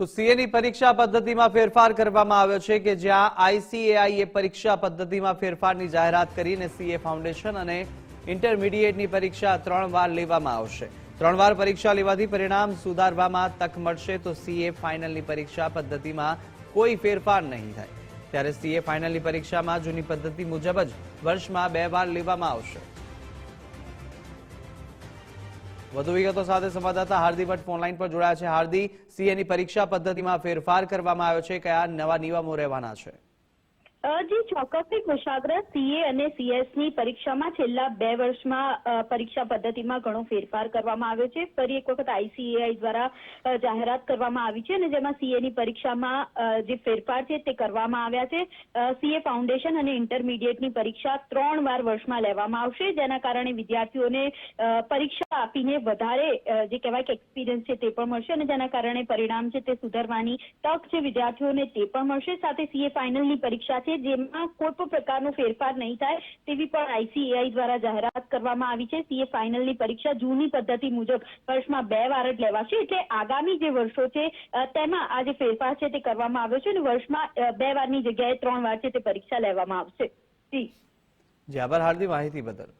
તો સીએની પરીક્ષા પદ્ધતિમાં ફેરફાર કરવામાં આવ્યો છે કે જ્યાં આઈસીએઆઈએ પરીક્ષા પદ્ધતિમાં ફેરફારની જાહેરાત કરીને સીએ ફાઉન્ડેશન અને ઇન્ટરમીડિયેટની પરીક્ષા ત્રણ વાર લેવામાં આવશે. ત્રણ વાર પરીક્ષા લેવાથી પરિણામ સુધારવામાં તક મળશે તો સીએ ફાઇનલની પરીક્ષા પદ્ધતિમાં કોઈ ફેરફાર નહીં થાય. ત્યારે સીએ ફાઇનલની પરીક્ષામાં જૂની પદ્ધતિ મુજબ જ વર્ષમાં બે વાર લેવામાં આવશે. વધુ વિગતો સાથે સંવાદદાતા હાર્દી ભટ્ટ ફોનલાઈન પર જોડાયા છે. હાર્દી સીએની પરીક્ષા પદ્ધતિમાં ફેરફાર કરવામાં આવ્યો છે. કયા નવા નિયમો રહેવાના છે? જી ચોક્કસથી કુશાગ્ર સીએ અને સીએસની પરીક્ષામાં છેલ્લા બે વર્ષમાં પરીક્ષા પદ્ધતિમાં ઘણો ફેરફાર કરવામાં આવ્યો છે. ફરી એક વખત આઈસીએઆઈ દ્વારા જાહેરાત કરવામાં આવી છે અને જેમાં સીએની પરીક્ષામાં જે ફેરફાર છે તે કરવામાં આવ્યા છે. સીએ ફાઉન્ડેશન અને ઇન્ટરમીડિયેટની પરીક્ષા ત્રણ વાર વર્ષમાં લેવામાં આવશે, જેના કારણે વિદ્યાર્થીઓને પરીક્ષા આપીને વધારે જે કહેવાય કે એક્સપિરિયન્સ છે તે પણ મળશે અને જેના કારણે પરિણામ છે તે સુધારવાની તક છે વિદ્યાર્થીઓને તે પણ મળશે. સાથે સીએ ફાઇનલની પરીક્ષા છે, જેમાં કોઈ પણ પ્રકારનો ફેરફાર નહીં થાય તેવી પણ આઈસીએઆઈ દ્વારા જાહેરાત કરવામાં આવી છે. સીએ ફાઇનલની પરીક્ષા જૂની પદ્ધતિ મુજબ વર્ષમાં બે વાર જ લેવાશે. એટલે આગામી જે વર્ષો છે તેમાં આ જે ફેરફાર છે તે કરવામાં આવ્યો છે અને વર્ષમાં બે વારની જગ્યાએ ત્રણ વાર છે તે પરીક્ષા લેવામાં આવશે. જી, આભાર હાર્દિક માહિતી બદલ.